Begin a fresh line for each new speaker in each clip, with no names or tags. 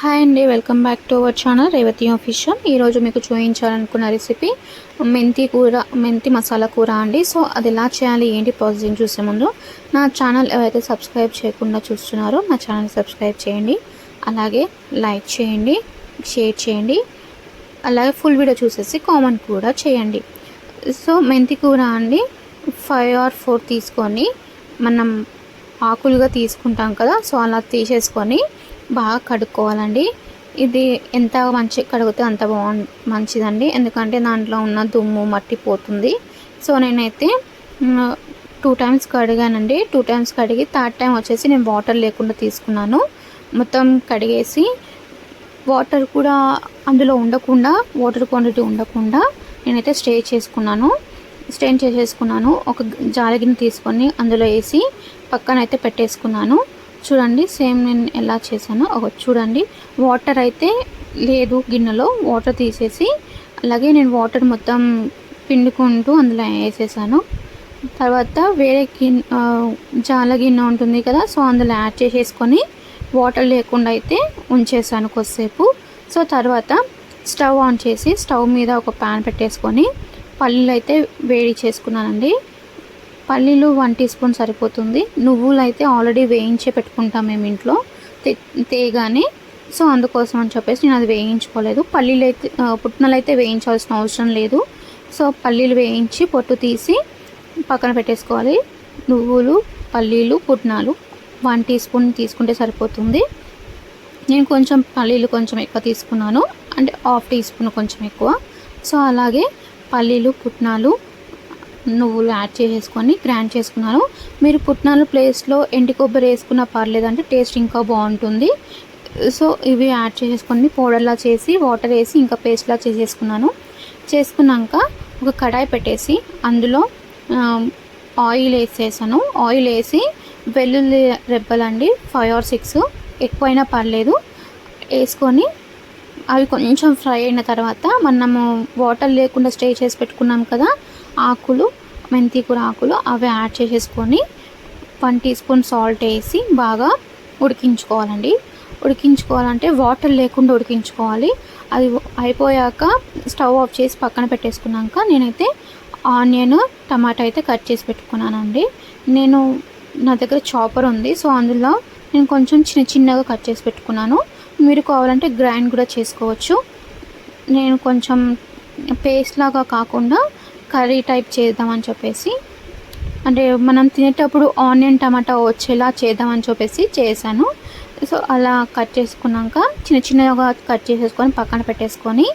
Hi అండి welcome back to our channel Revathi official. ఈరోజు మీకు చూపించాలనుకున్న రెసిపీ మెంతి కూర మెంతి మసాలా కూర అండి. సో అది ఎలా చేయాలి ఏంటి ప్రాసెసింగ్ చూసే ముందు నా ఛానల్ ఎవరైతే సబ్స్క్రైబ్ చేయకుండా చూస్తున్నారో నా ఛానల్ సబ్స్క్రైబ్ చేయండి. అలాగే లైక్ చేయండి షేర్ చేయండి. అలాగే ఫుల్ వీడియో చూసేసి కామెంట్ కూడా చేయండి. సో మెంతి కూర అండి ఫైవ్ ఆర్ ఫోర్ తీసుకొని మనం ఆకులుగా తీసుకుంటాం కదా సో అలా తీసేసుకొని బాగా కడుక్కోవాలండి. ఇది ఎంత మంచి కడిగితే అంత బాగు మంచిదండి. ఎందుకంటే దాంట్లో ఉన్న దుమ్ము మట్టి పోతుంది. సో నేనైతే టూ టైమ్స్ కడిగానండి. టూ టైమ్స్ కడిగి థర్డ్ టైం వచ్చేసి నేను వాటర్ లేకుండా తీసుకున్నాను. మొత్తం కడిగేసి వాటర్ కూడా అందులో ఉండకుండా వాటర్ క్వాంటిటీ ఉండకుండా నేనైతే స్టే చేసుకున్నాను. స్టెయిన్ చేసేసుకున్నాను. ఒక జాలగిని తీసుకొని అందులో వేసి పక్కన అయితే పెట్టేసుకున్నాను. చూడండి సేమ్ నేను ఎలా చేశానో. ఒక చూడండి వాటర్ అయితే లేదు గిన్నెలో వాటర్ తీసేసి అలాగే నేను వాటర్ మొత్తం పిండుకుంటూ అందులో వేసేసాను. తర్వాత వేరే గిన్నె జాల గిన్నె ఉంటుంది కదా సో అందులో యాడ్ చేసేసుకొని వాటర్ లేకుండా అయితే ఉంచేసాను కొద్దిసేపు. సో తర్వాత స్టవ్ ఆన్ చేసి స్టవ్ మీద ఒక ప్యాన్ పెట్టేసుకొని పల్లీలు అయితే వేడి చేసుకున్నానండి. పల్లీలు వన్ టీ స్పూన్ సరిపోతుంది. నువ్వులు అయితే ఆల్రెడీ వేయించే పెట్టుకుంటాం మేము ఇంట్లో. తేగానే. సో అందుకోసం అని చెప్పేసి నేను అది వేయించుకోలేదు. పల్లీలు అయితే పుట్నలు అయితే వేయించాల్సిన అవసరం లేదు. సో పల్లీలు వేయించి పొట్టు తీసి పక్కన పెట్టేసుకోవాలి. నువ్వులు పల్లీలు పుట్నాలు వన్ టీ స్పూన్ తీసుకుంటే సరిపోతుంది. నేను కొంచెం పల్లీలు కొంచెం ఎక్కువ తీసుకున్నాను. అంటే హాఫ్ టీ స్పూన్ కొంచెం ఎక్కువ. సో అలాగే పల్లీలు పుట్నాలు నువ్వులు యాడ్ చేసేసుకొని గ్రైండ్ చేసుకున్నాను మీరు పుట్నాల ప్లేస్లో ఎండి కొబ్బరి వేసుకున్న పర్లేదంటే టేస్ట్ ఇంకా బాగుంటుంది. సో ఇవి యాడ్ చేసేసుకొని పౌడర్లా చేసి వాటర్ వేసి ఇంకా పేస్ట్లా చేసేసుకున్నాను. చేసుకున్నాక ఒక కడాయి పెట్టేసి అందులో ఆయిల్ వేసేసాను. ఆయిల్ వేసి వెల్లుల్లి రెబ్బలండి ఫైవ్ ఆర్ సిక్స్ ఎక్కువైనా పర్లేదు. వేసుకొని అవి కొంచెం ఫ్రై అయిన తర్వాత మనము వాటర్ లేకుండా స్టే చేసి పెట్టుకున్నాం కదా ఆకులు మెంతి కూర ఆకులు అవి యాడ్ చేసేసుకొని వన్ టీ స్పూన్ సాల్ట్ వేసి బాగా ఉడికించుకోవాలండి. ఉడికించుకోవాలంటే వాటర్ లేకుండా ఉడికించుకోవాలి. అది అయిపోయాక స్టవ్ ఆఫ్ చేసి పక్కన పెట్టేసుకున్నాక నేనైతే ఆనియన్ టమాటా అయితే కట్ చేసి పెట్టుకున్నానండి. నేను నా దగ్గర చాపర్ ఉంది సో అందులో నేను కొంచెం చిన్న చిన్నగా కట్ చేసి పెట్టుకున్నాను. మీరు కావాలంటే గ్రైండ్ కూడా చేసుకోవచ్చు. నేను కొంచెం పేస్ట్ లాగా కాకుండా కర్రీ టైప్ చేద్దామని చెప్పేసి అంటే మనం తినేటప్పుడు ఆనియన్ టమాటా వచ్చేలా చేద్దామని చెప్పేసి చేశాను. సో అలా కట్ చేసుకున్నాక చిన్న చిన్నగా కట్ చేసేసుకొని పక్కన పెట్టేసుకొని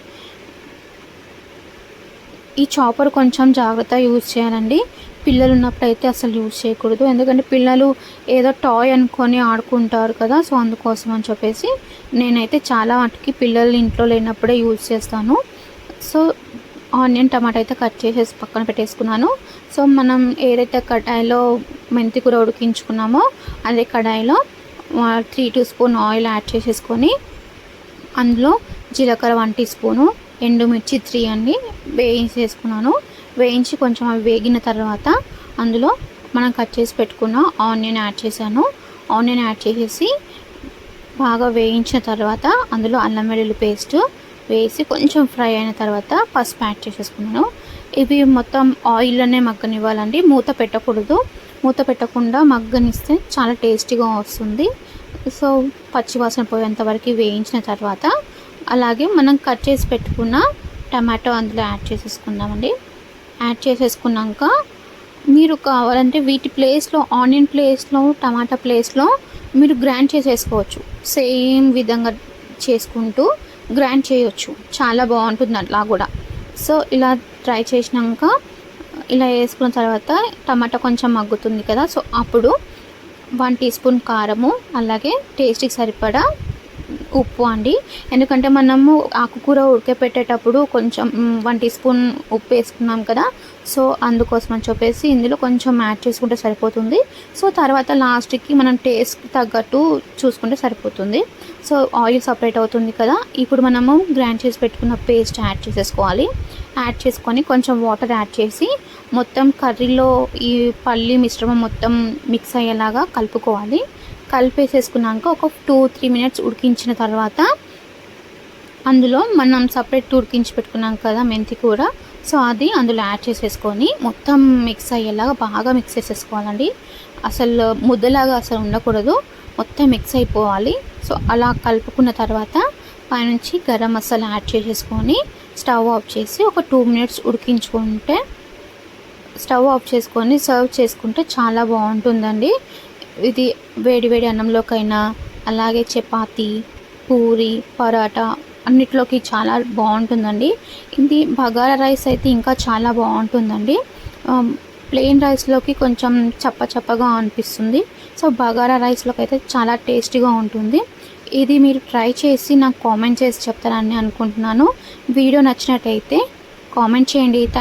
ఈ చాపర్ కొంచెం జాగ్రత్త యూజ్ చేయాలండి. పిల్లలు ఉన్నప్పుడైతే అసలు యూజ్ చేయకూడదు. ఎందుకంటే పిల్లలు ఏదో టాయ్ అనుకొని ఆడుకుంటారు కదా సో అందుకోసం అని చెప్పేసి నేనైతే చాలా వాటికి పిల్లలు ఇంట్లో లేనప్పుడే యూజ్ చేస్తాను. సో ఆనియన్ టమాటా అయితే కట్ చేసేసి పక్కన పెట్టేసుకున్నాను. సో మనం ఏదైతే కడాయిలో మెంతి కూర ఉడికించుకున్నామో అదే కడాయిలో three two spoon oil add చేసేసుకొని అందులో జీలకర్ర వన్ టీ స్పూను ఎండుమిర్చి త్రీ అండి వేయించేసుకున్నాను. వేయించి కొంచెం అవి వేగిన తర్వాత అందులో మనం కట్ చేసి పెట్టుకున్న ఆనియన్ యాడ్ చేశాను. ఆనియన్ యాడ్ చేసేసి బాగా వేయించిన తర్వాత అందులో అల్లం వెల్లుల్లి పేస్ట్ వేసి కొంచెం ఫ్రై అయిన తర్వాత పసుపు యాడ్ చేసేసుకున్నాను. ఇవి మొత్తం ఆయిల్లోనే మగ్గనివ్వాలండి. మూత పెట్టకూడదు. మూత పెట్టకుండా మగ్గనిస్తే చాలా టేస్టీగా వస్తుంది. సో పచ్చివాసన పోయేంత వరకు వేయించిన తర్వాత అలాగే మనం కట్ చేసి పెట్టుకున్న టమాటో అందులో యాడ్ చేసేసుకుందామండి. యాడ్ చేసేసుకున్నాక మీరు కావాలంటే వీటి ప్లేస్లో ఆనియన్ ప్లేస్లో టమాటా ప్లేస్లో మీరు గ్రైండ్ చేసేసుకోవచ్చు. సేమ్ విధంగా చేసుకుంటూ గ్రైండ్ చేయొచ్చు. చాలా బాగుంటుంది అట్లా కూడా. సో ఇలా ట్రై చేసినాక ఇలా వేసుకున్న తర్వాత టమాటా కొంచెం మగ్గుతుంది కదా సో అప్పుడు వన్ టీ స్పూన్ కారము అలాగే టేస్ట్కి సరిపడా ఉప్పు అండి. ఎందుకంటే మనము ఆకుకూర ఉడకపెట్టేటప్పుడు కొంచెం వన్ టీ స్పూన్ ఉప్పు వేసుకున్నాం కదా. సో అందుకోసం అని చెప్పేసి ఇందులో కొంచెం యాడ్ చేసుకుంటే సరిపోతుంది. సో తర్వాత లాస్ట్కి మనం టేస్ట్ తగ్గట్టు చూసుకుంటే సరిపోతుంది. సో ఆయిల్ సపరేట్ అవుతుంది కదా. ఇప్పుడు మనము గ్రైండ్ చేసి పెట్టుకున్న పేస్ట్ యాడ్ చేసేసుకోవాలి. యాడ్ చేసుకొని కొంచెం వాటర్ యాడ్ చేసి మొత్తం కర్రీలో ఈ పల్లి మిశ్రమం మొత్తం మిక్స్ అయ్యేలాగా కలుపుకోవాలి. కలిపేసేసుకున్నాక ఒక టూ త్రీ మినిట్స్ ఉడికించిన తర్వాత అందులో మనం సపరేట్ ఉడికించి పెట్టుకున్నాం కదా మెంతి కూర. సో అది అందులో యాడ్ చేసేసుకొని మొత్తం మిక్స్ అయ్యేలాగా బాగా మిక్స్ చేసేసుకోవాలండి. అసలు ముద్దలాగా అసలు ఉండకూడదు. మొత్తం మిక్స్ అయిపోవాలి. సో అలా కలుపుకున్న తర్వాత పైనుంచి గరం మసాలా యాడ్ చేసేసుకొని స్టవ్ ఆఫ్ చేసి ఒక టూ మినిట్స్ ఉడికించుకుంటే స్టవ్ ఆఫ్ చేసుకొని సర్వ్ చేసుకుంటే చాలా బాగుంటుందండి. ఇది వేడి వేడి అన్నంలోకైనా అలాగే చపాతి పూరి పరాటా అన్నిట్లోకి చాలా బాగుంటుందండి. ఇది బగారా రైస్ అయితే ఇంకా చాలా బాగుంటుందండి. ప్లెయిన్ రైస్లోకి కొంచెం చప్ప చప్పగా అనిపిస్తుంది. సో బగారా రైస్లోకి అయితే చాలా టేస్టీగా ఉంటుంది. ఇది మీరు ట్రై చేసి నాకు కామెంట్ చేసి చెప్తారని అనుకుంటున్నాను. వీడియో నచ్చినట్టయితే కామెంట్ చేయండి.